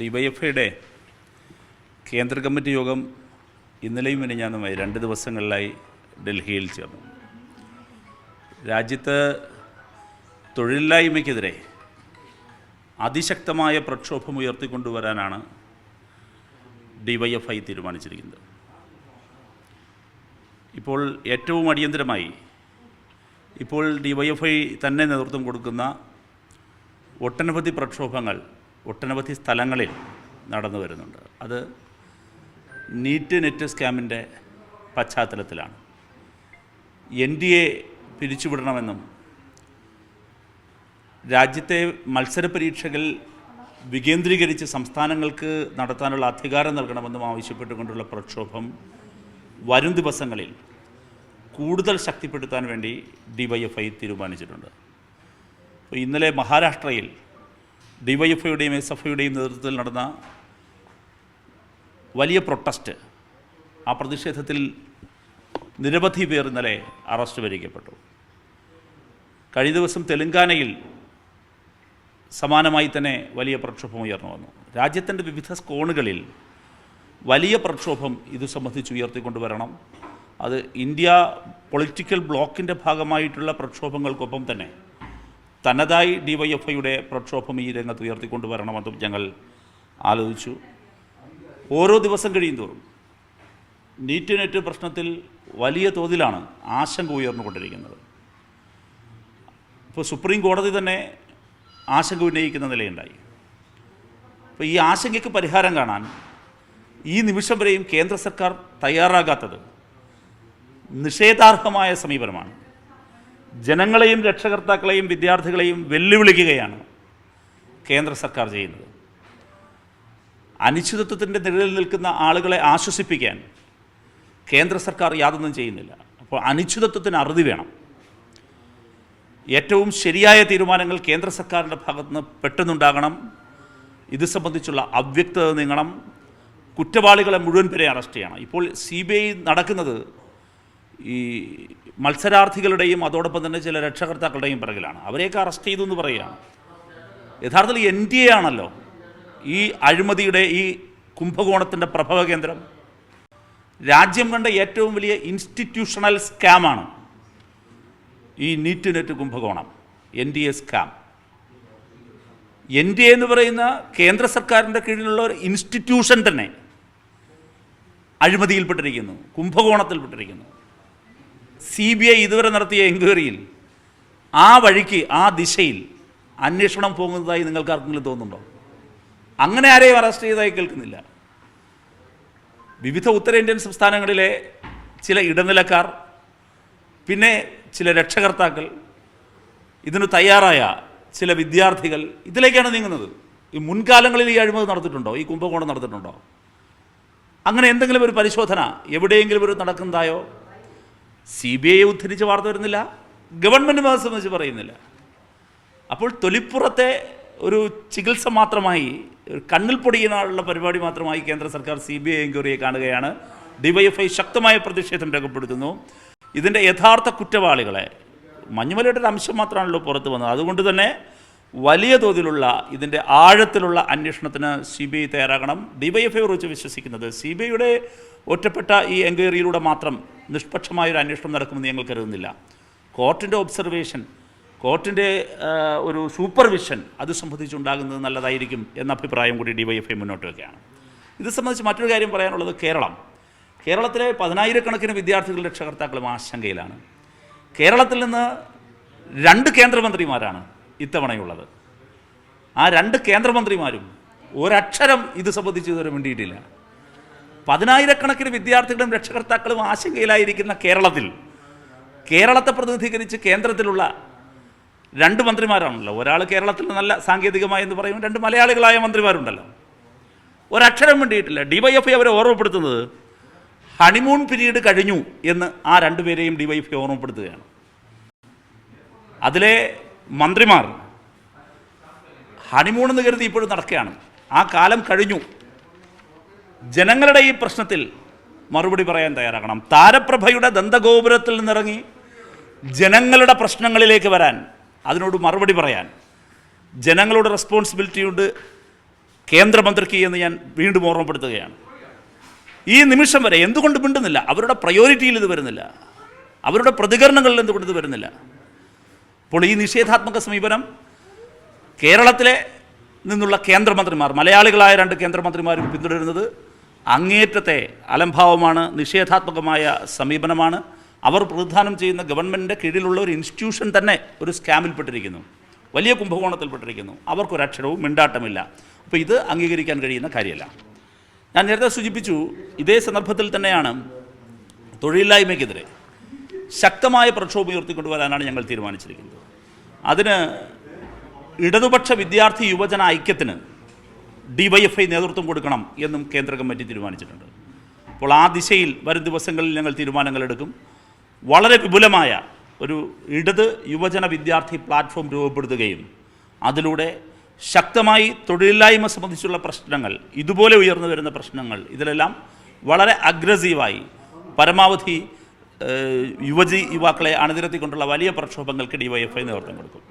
ഡിവൈഎഫ്ഐയുടെ കേന്ദ്ര കമ്മിറ്റി യോഗം ഇന്നലെയും മിനിഞ്ഞാന്നുമായി രണ്ട് ദിവസങ്ങളിലായി ഡൽഹിയിൽ ചേർന്നു. രാജ്യത്ത് തൊഴിലില്ലായ്മയ്ക്കെതിരെ അതിശക്തമായ പ്രക്ഷോഭം ഉയർത്തിക്കൊണ്ടുവരാനാണ് ഡിവൈഎഫ്ഐ തീരുമാനിച്ചിരിക്കുന്നത്. ഇപ്പോൾ ഏറ്റവും അടിയന്തരമായി ഇപ്പോൾ ഡിവൈഎഫ്ഐ തന്നെ നേതൃത്വം കൊടുക്കുന്ന ഒട്ടനവധി പ്രക്ഷോഭങ്ങൾ ഒട്ടനവധി സ്ഥലങ്ങളിൽ നടന്നു വരുന്നുണ്ട്. അത് നീറ്റ് നെറ്റ് സ്കാമിന്റെ പശ്ചാത്തലത്തിലാണ്. എൻ ഡി എ പിരിച്ചുവിടണമെന്നും രാജ്യത്തെ മത്സര പരീക്ഷകൾ വികേന്ദ്രീകരിച്ച് സംസ്ഥാനങ്ങൾക്ക് നടത്താനുള്ള അധികാരം നൽകണമെന്നും ആവശ്യപ്പെട്ടുകൊണ്ടുള്ള പ്രക്ഷോഭം വരും ദിവസങ്ങളിൽ കൂടുതൽ ശക്തിപ്പെടുത്താൻ വേണ്ടി ഡിവൈഎഫ്ഐ തീരുമാനിച്ചിട്ടുണ്ട്. അപ്പോൾ ഇന്നലെ മഹാരാഷ്ട്രയിൽ ഡിവൈഎഫ്ഐയുടെയും എസ് എഫ് ഐയുടെയും നേതൃത്വത്തിൽ നടന്ന വലിയ പ്രൊട്ടസ്റ്റ് ആ പ്രതിഷേധത്തിൽ നിരവധി പേർ ഇന്നലെ അറസ്റ്റ് വരിക്കപ്പെട്ടു കഴിഞ്ഞ ദിവസം തെലങ്കാനയിൽ സമാനമായി തന്നെ വലിയ പ്രക്ഷോഭം ഉയർന്നു വന്നു. രാജ്യത്തിന്റെ വിവിധ കോണുകളിൽ വലിയ പ്രക്ഷോഭം ഇത് സംബന്ധിച്ച് ഉയർത്തിക്കൊണ്ടുവരണം. അത് ഇന്ത്യ പൊളിറ്റിക്കൽ ബ്ലോക്കിന്റെ ഭാഗമായിട്ടുള്ള പ്രക്ഷോഭങ്ങൾക്കൊപ്പം തന്നെ തനതായി ഡിവൈഎഫ്ഐയുടെ പ്രക്ഷോഭം ഈ രംഗത്ത് ഉയർത്തിക്കൊണ്ടുവരണമെന്നും ഞങ്ങൾ ആലോചിച്ചു. ഓരോ ദിവസം കഴിയും തോറും നീറ്റ് നെറ്റ് പ്രശ്നത്തിൽ വലിയ തോതിലാണ് ആശങ്ക ഉയർന്നുകൊണ്ടിരിക്കുന്നത്. ഇപ്പോൾ സുപ്രീം കോടതി തന്നെ ആശങ്ക ഉന്നയിക്കുന്ന നിലയുണ്ടായി. അപ്പോൾ ഈ ആശങ്കയ്ക്ക് പരിഹാരം കാണാൻ ഈ നിമിഷം വരെയും കേന്ദ്ര സർക്കാർ തയ്യാറാകാത്തത് നിഷേധാർഹമായ സമീപനമാണ്. ജനങ്ങളെയും രക്ഷകർത്താക്കളെയും വിദ്യാർത്ഥികളെയും വെല്ലുവിളിക്കുകയാണ് കേന്ദ്ര സർക്കാർ ചെയ്യുന്നത്. അനിശ്ചിതത്വത്തിന്റെ നിഴലിൽ നിൽക്കുന്ന ആളുകളെ ആശ്വസിപ്പിക്കാൻ കേന്ദ്ര സർക്കാർ യാതൊന്നും ചെയ്യുന്നില്ല. അപ്പോൾ അനിശ്ചിതത്വത്തിന് അറുതി വേണം. ഏറ്റവും ശരിയായ തീരുമാനങ്ങൾ കേന്ദ്ര സർക്കാരിന്റെ ഭാഗത്തുനിന്ന് പെട്ടെന്നുണ്ടാകണം. ഇത് സംബന്ധിച്ചുള്ള അവ്യക്തത നീങ്ങണം. കുറ്റവാളികളെ മുഴുവൻ പേരെ അറസ്റ്റ് ചെയ്യണം. ഇപ്പോൾ സി നടക്കുന്നത് ഈ മത്സരാർത്ഥികളുടെയും അതോടൊപ്പം തന്നെ ചില രക്ഷകർത്താക്കളുടെയും പിറകിലാണ്. അവരെയൊക്കെ അറസ്റ്റ് ചെയ്തു എന്ന് പറയുകയാണ്. യഥാർത്ഥത്തിൽ എൻ ഡി എ ആണല്ലോ ഈ അഴിമതിയുടെ ഈ കുംഭകോണത്തിന്റെ പ്രഭവ കേന്ദ്രം. രാജ്യം കണ്ട ഏറ്റവും വലിയ ഇൻസ്റ്റിറ്റ്യൂഷണൽ സ്കാമാണ് ഈ NEET NET Kumbakonam N D A scam N D A എന്ന് പറയുന്ന കേന്ദ്ര സർക്കാരിന്റെ കീഴിലുള്ള ഒരു ഇൻസ്റ്റിറ്റ്യൂഷൻ തന്നെ അഴിമതിയിൽപ്പെട്ടിരിക്കുന്നു കുംഭകോണത്തിൽപ്പെട്ടിരിക്കുന്നു. സി ബി ഐ ഇതുവരെ നടത്തിയ എൻക്വയറിയിൽ ആ വഴിക്ക് ആ ദിശയിൽ അന്വേഷണം പോകുന്നതായി നിങ്ങൾക്ക് ആർക്കെങ്കിലും തോന്നുന്നുണ്ടോ? അങ്ങനെ ആരെയും അറസ്റ്റ് ചെയ്തതായി കേൾക്കുന്നില്ല. വിവിധ ഉത്തരേന്ത്യൻ സംസ്ഥാനങ്ങളിലെ ചില ഇടനിലക്കാർ പിന്നെ ചില രക്ഷകർത്താക്കൾ ഇതിന് തയ്യാറായ ചില വിദ്യാർത്ഥികൾ ഇതിലേക്കാണ് നീങ്ങുന്നത്. ഈ മുൻകാലങ്ങളിൽ ഈ അഴിമതി നടത്തിയിട്ടുണ്ടോ? ഈ കുംഭകോണം നടത്തിയിട്ടുണ്ടോ? അങ്ങനെ എന്തെങ്കിലും ഒരു പരിശോധന എവിടെയെങ്കിലും ഒരു നടക്കുന്നതായോ സി ബി ഐ ഉദ്ധരിച്ച് വാർത്ത വരുന്നില്ല ഗവൺമെന്റ് അത് സംബന്ധിച്ച് പറയുന്നില്ല. അപ്പോൾ തൊലിപ്പുറത്തെ ഒരു ചികിത്സ മാത്രമായി കണ്ണിൽ പൊടിയാനുള്ള പരിപാടി മാത്രമായി കേന്ദ്ര സർക്കാർ സി ബി ഐ എൻക്വയറിയെ കാണുകയാണ്. ഡിവൈഎഫ്ഐ ശക്തമായ പ്രതിഷേധം രേഖപ്പെടുത്തുന്നു. ഇതിന്റെ യഥാർത്ഥ കുറ്റവാളികളെ മഞ്ഞുമലയുടെ ഒരു അംശം മാത്രമാണല്ലോ പുറത്തു വന്നത്. അതുകൊണ്ട് തന്നെ വലിയ തോതിലുള്ള ഇതിന്റെ ആഴത്തിലുള്ള അന്വേഷണത്തിന് സി ബി ഐ തയ്യാറാകണം. ഡിവൈഎഫ്ഐ കുറിച്ച് വിശ്വസിക്കുന്നത് സി ബി ഐയുടെ ഒറ്റപ്പെട്ട ഈ എൻക്വയറിയിലൂടെ മാത്രം നിഷ്പക്ഷമായൊരു അന്വേഷണം നടക്കുമെന്ന് ഞങ്ങൾ കരുതുന്നില്ല. കോർട്ടിന്റെ ഒബ്സർവേഷൻ കോർട്ടിന്റെ ഒരു സൂപ്പർവിഷൻ അത് സംബന്ധിച്ചുണ്ടാകുന്നത് നല്ലതായിരിക്കും എന്ന അഭിപ്രായം കൂടി ഡിവൈഎഫ്ഐ മുന്നോട്ട് വയ്ക്കുകയാണ് ഇത് സംബന്ധിച്ച് മറ്റൊരു കാര്യം പറയാനുള്ളത് കേരളം. കേരളത്തിലെ പതിനായിരക്കണക്കിന് വിദ്യാർത്ഥികൾ രക്ഷകർത്താക്കളും ആശങ്കയിലാണ്. കേരളത്തിൽ നിന്ന് രണ്ട് കേന്ദ്രമന്ത്രിമാരാണ്. ഇത്തവണയുള്ളത്. ആ രണ്ട് കേന്ദ്രമന്ത്രിമാരും ഒരക്ഷരം ഇത് സംബന്ധിച്ച് ഇതുവരെ വേണ്ടിയിട്ടില്ല പതിനായിരക്കണക്കിന് വിദ്യാർത്ഥികളും രക്ഷകർത്താക്കളും ആശങ്കയിലായിരിക്കുന്ന കേരളത്തിൽ കേരളത്തെ പ്രതിനിധീകരിച്ച് കേന്ദ്രത്തിലുള്ള രണ്ട് മന്ത്രിമാരാണല്ലോ. ഒരാൾ കേരളത്തിൽ നല്ല സാങ്കേതികമായി എന്ന് പറയും രണ്ട് മലയാളികളായ മന്ത്രിമാരുണ്ടല്ലോ. ഒരക്ഷരം വേണ്ടിയിട്ടില്ല ഡിവൈഎഫ്ഐ അവരെ ഓർമ്മപ്പെടുത്തുന്നത് ഹണിമൂൺ പീരീഡ് കഴിഞ്ഞു എന്ന് ആ രണ്ടുപേരെയും ഡിവൈഎഫ്ഐ ഓർമ്മപ്പെടുത്തുകയാണ്. അതിലെ മന്ത്രിമാർ. ഹണിമൂൺ എന്ന് കരുതി ഇപ്പോഴും നടക്കുകയാണ്. ആ കാലം കഴിഞ്ഞു. ജനങ്ങളുടെ ഈ പ്രശ്നത്തിൽ മറുപടി പറയാൻ തയ്യാറാകണം. താരപ്രഭയുടെ ദന്തഗോപുരത്തിൽ നിന്നിറങ്ങി ജനങ്ങളുടെ പ്രശ്നങ്ങളിലേക്ക് വരാൻ അതിനോട് മറുപടി പറയാൻ ജനങ്ങളുടെ റെസ്പോൺസിബിലിറ്റിയുണ്ട് കേന്ദ്രമന്ത്രിക്ക് എന്ന് ഞാൻ വീണ്ടും ഓർമ്മപ്പെടുത്തുകയാണ്. ഈ നിമിഷം വരെ എന്തുകൊണ്ട് മിണ്ടുന്നില്ല? അവരുടെ പ്രയോറിറ്റിയിൽ ഇത് വരുന്നില്ല. അവരുടെ പ്രതികരണങ്ങളിൽ എന്തുകൊണ്ട് ഇത് വരുന്നില്ല? അപ്പോൾ ഈ നിഷേധാത്മക സമീപനം കേരളത്തിലെ നിന്നുള്ള കേന്ദ്രമന്ത്രിമാർ മലയാളികളായ രണ്ട് കേന്ദ്രമന്ത്രിമാരും പിന്തുടരുന്നത് അങ്ങേറ്റത്തെ അലംഭാവമാണ് നിഷേധാത്മകമായ സമീപനമാണ്. അവർ പ്രതിദാനം ചെയ്യുന്ന ഗവൺമെന്റിന്റെ കീഴിലുള്ള ഒരു ഇൻസ്റ്റിറ്റ്യൂഷൻ തന്നെ ഒരു സ്കാമിൽപ്പെട്ടിരിക്കുന്നു. വലിയ കുംഭകോണത്തിൽപ്പെട്ടിരിക്കുന്നു. അവർക്കൊരക്ഷരവും മിണ്ടാട്ടമില്ല. അപ്പോൾ ഇത് അംഗീകരിക്കാൻ കഴിയുന്ന കാര്യമല്ല. ഞാൻ നേരത്തെ സൂചിപ്പിച്ചു ഇതേ സന്ദർഭത്തിൽ തന്നെയാണ് തൊഴിലില്ലായ്മയ്ക്കെതിരെ ശക്തമായ പ്രക്ഷോഭം ഉയർത്തിക്കൊണ്ടുവരാനാണ് ഞങ്ങൾ തീരുമാനിച്ചിരിക്കുന്നത്. അതിന് ഇടതുപക്ഷ വിദ്യാർത്ഥി യുവജന ഐക്യത്തിന് ഡിവൈഎഫ്ഐ നേതൃത്വം കൊടുക്കണം എന്നും കേന്ദ്ര കമ്മിറ്റി തീരുമാനിച്ചിട്ടുണ്ട്. അപ്പോൾ ആ ദിശയിൽ വരും ദിവസങ്ങളിൽ ഞങ്ങൾ തീരുമാനങ്ങൾ എടുക്കും. വളരെ വിപുലമായ ഒരു ഇടത് യുവജന വിദ്യാർത്ഥി പ്ലാറ്റ്ഫോം രൂപപ്പെടുത്തുകയും അതിലൂടെ ശക്തമായി തൊഴിലില്ലായ്മ സംബന്ധിച്ചുള്ള പ്രശ്നങ്ങൾ ഇതുപോലെ ഉയർന്നു വരുന്ന പ്രശ്നങ്ങൾ ഇതിലെല്ലാം വളരെ അഗ്രസീവായി പരമാവധി യുവജി യുവാക്കളെ അണിനിരത്തിക്കൊണ്ടുള്ള വലിയ പ്രക്ഷോഭങ്ങൾക്ക് ഡിവൈഎഫ്ഐ നേതൃത്വം കൊടുക്കും.